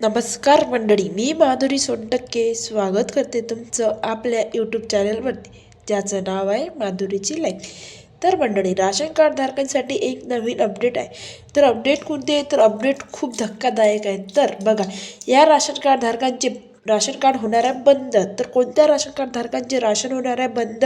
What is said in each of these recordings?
नमस्कार मंडळी मी माधुरी सोनटक्के स्वागत करते तुमचं आपल्या यूट्यूब चॅनलवरती ज्याचं नाव आहे माधुरीची लाईफ तर मंडळी राशन कार्ड धारकांसाठी एक नवीन अपडेट आहे. तर अपडेट कोणते आहे? तर अपडेट खूप धक्कादायक आहे. तर बघा या राशन कार्ड धारकांचे राशन कार्ड होणार आहे बंद तर कोणत्या राशन कार्ड धारकांचे राशन होणार आहे बंद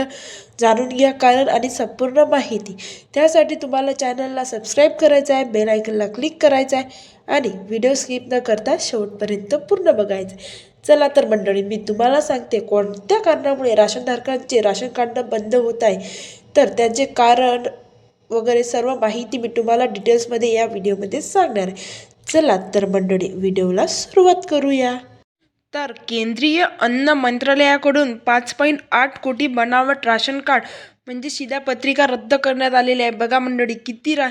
जाणून घ्या कारण आणि संपूर्ण माहिती. त्यासाठी तुम्हाला चॅनलला सबस्क्राईब करायचं आहे बेल आयकनला क्लिक करायचं आहे आणि व्हिडिओ स्किप न करता शेवटपर्यंत पूर्ण बघायचं आहे. चला तर मंडळी मी तुम्हाला सांगते कोणत्या कारणामुळे राशनधारकांचे राशन कार्ड बंद होत आहे. तर त्याचे कारण वगैरे सर्व माहिती मी तुम्हाला डिटेल्समध्ये या व्हिडिओमध्ये सांगणार आहे. चला तर मंडळी व्हिडिओला सुरुवात करूया. तर केंद्रीय अन्न मंत्रालयाकडून पाच पॉईंट आठ कोटी बनावट राशन कार्ड म्हणजे शिधापत्रिका रद्द करण्यात आलेले आहे. बघा मंडळी किती रा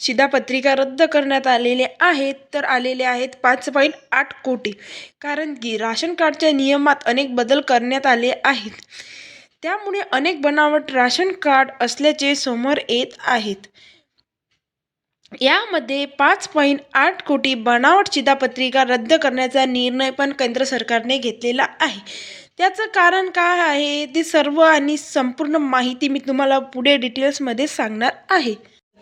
शिधापत्रिका रद्द करण्यात आलेले आहेत तर आलेले आहेत पाच पॉईंट आठ कोटी. कारण की राशन कार्डच्या नियमात अनेक बदल करण्यात आले आहेत. त्यामुळे अनेक बनावट राशन कार्ड असल्याचे समोर येत आहेत. यामध्ये पाच पॉईंट आठ कोटी बनावट शिधापत्रिका रद्द करण्याचा निर्णय पण केंद्र सरकारने घेतलेला आहे. त्याचं कारण काय आहे? ते सर्व आणि संपूर्ण माहिती मी तुम्हाला पुढे डिटेल्समध्ये सांगणार आहे.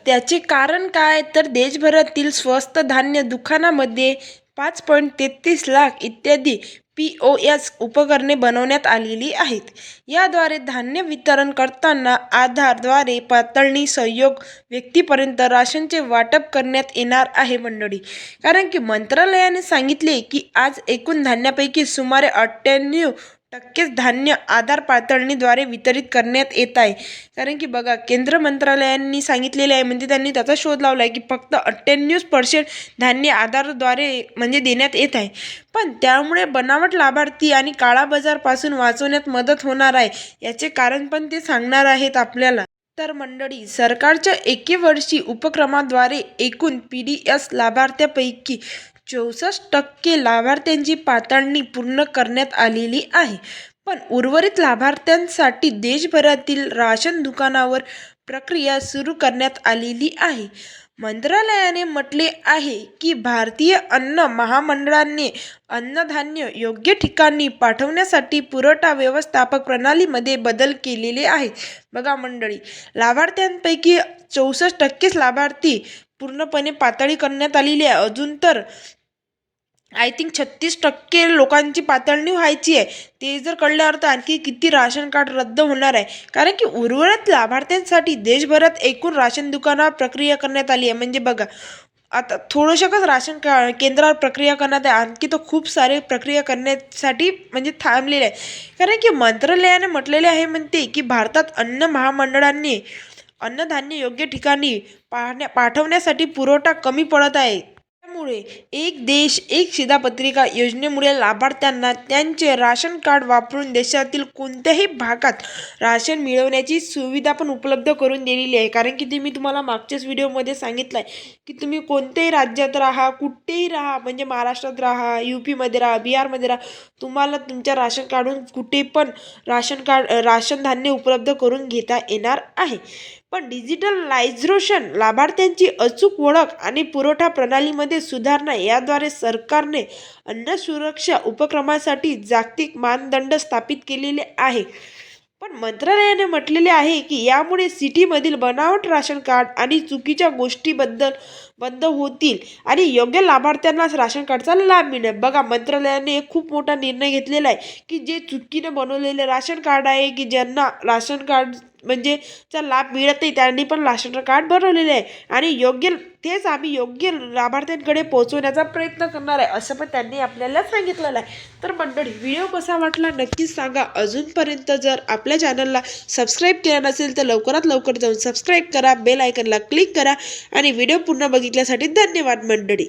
त्याचे कारण काय? तर देशभरातील स्वस्त धान्य दुकानामध्ये पाच पॉईंट तेहतीस लाख इत्यादी पी ओ एस उपकरणे बनवण्यात आलेली आहेत. याद्वारे धान्य वितरण करताना आधारद्वारे पातळणी सहयोग व्यक्तीपर्यंत राशनचे वाटप करण्यात येणार आहे मंडळी. कारण की मंत्रालयाने सांगितले की आज एकूण धान्यापैकी सुमारे अठ्ठ्याण्णव टक्केच धान्य आधार पातळणीद्वारे वितरित करण्यात येत आहे. कारण की बघा केंद्र मंत्रालयांनी सांगितलेले आहे म्हणजे त्यांनी त्याचा शोध लावला आहे की फक्त अठ्ठ्याण्णव पर्सेंट धान्य आधारद्वारे म्हणजे देण्यात येत आहे. पण त्यामुळे बनावट लाभार्थी आणि काळा बाजारपासून वाचवण्यात मदत होणार आहे याचे कारण पण ते सांगणार आहेत आपल्याला. तर मंडळी सरकारच्या एके वर्षी उपक्रमाद्वारे एकूण पी डी एस लाभार्थ्यापैकी चौसष्ट टक्के लाभार्थ्यांची पातळणी पूर्ण करण्यात आलेली आहे. पण उर्वरित लाभार्थ्यांसाठी देशभरातील राशन दुकानावर प्रक्रिया सुरू करण्यात आलेली आहे. मंत्रालयाने म्हटले आहे की भारतीय अन्न महामंडळाने अन्नधान्य योग्य ठिकाणी पाठवण्यासाठी पुरवठा व्यवस्थापक प्रणालीमध्ये बदल केलेले आहेत. बघा मंडळी लाभार्थ्यांपैकी चौसष्ट टक्केच लाभार्थी पूर्णपणे पातळी करण्यात आलेली आहे. अजून तर आय थिंक छत्तीस टक्के लोकांची पातळणी व्हायची आहे. ते जर कळल्यावर तर आणखी किती राशन कार्ड रद्द होणार आहे? कारण की उर्वरित लाभार्थ्यांसाठी देशभरात एकूण राशन दुकानावर प्रक्रिया करण्यात आली आहे. म्हणजे बघा आता थोडंसंच राशन का केंद्रावर प्रक्रिया करण्यात आहे. आणखी तर खूप सारे प्रक्रिया करण्यासाठी म्हणजे थांबलेले आहे. कारण की मंत्रालयाने म्हटलेले आहे म्हणते की भारतात अन्न महामंडळांनी अन्नधान्य योग्य ठिकाणी पाहण्या पाठवण्यासाठी पुरवठा कमी पडत आहे. त्यामुळे एक देश एक शिधापत्रिका योजनेमुळे लाभार्थ्यांना त्यांचे राशन कार्ड वापरून देशातील कोणत्याही भागात राशन मिळवण्याची सुविधा पण उपलब्ध करून दिलेली आहे. कारण की ते मी तुम्हाला मागच्याच व्हिडिओमध्ये सांगितलं आहे की तुम्ही कोणत्याही राज्यात राहा कुठेही राहा म्हणजे महाराष्ट्रात राहा यू पीमध्ये राहा बिहारमध्ये राहा तुम्हाला तुमच्या राशन कार्डून कुठे पण राशन कार्ड राशन धान्य उपलब्ध करून घेता येणार आहे. पण डिजिटलायझेशन लाभार्थ्यांची अचूक ओळख आणि पुरवठा प्रणालीमध्ये सुधारणा याद्वारे सरकारने अन्न सुरक्षा उपक्रमासाठी जागतिक मानदंड स्थापित केलेले आहे. पण मंत्रालयाने म्हटलेले आहे की यामुळे सिटीमधील बनावट राशन कार्ड आणि चुकीच्या गोष्टीबद्दल बंद होतील आणि योग्य लाभार्थ्यांना राशन कार्डचा लाभ मिळेल. बघा मंत्रालयाने एक खूप मोठा निर्णय घेतलेला आहे की जे चुकीने बनवलेले राशन कार्ड आहे की ज्यांना राशन कार्ड म्हणजे चा लाभ मिळत नाही. त्यांनी पण राशन कार्ड बनवलेले आहे. आणि योग्य तेच आम्ही योग्य लाभार्थ्यांकडे पोहोचवण्याचा प्रयत्न करणार आहे असं पण त्यांनी आपल्याला सांगितलेलं आहे. तर मंडळी व्हिडिओ कसा वाटला नक्कीच सांगा. अजूनपर्यंत जर आपल्या चॅनलला सबस्क्राईब केलं नसेल तर लवकरात लवकर जाऊन सबस्क्राईब करा बेल आयकनला क्लिक करा आणि व्हिडिओ पुन्हा बघितल्यासाठी धन्यवाद मंडळी.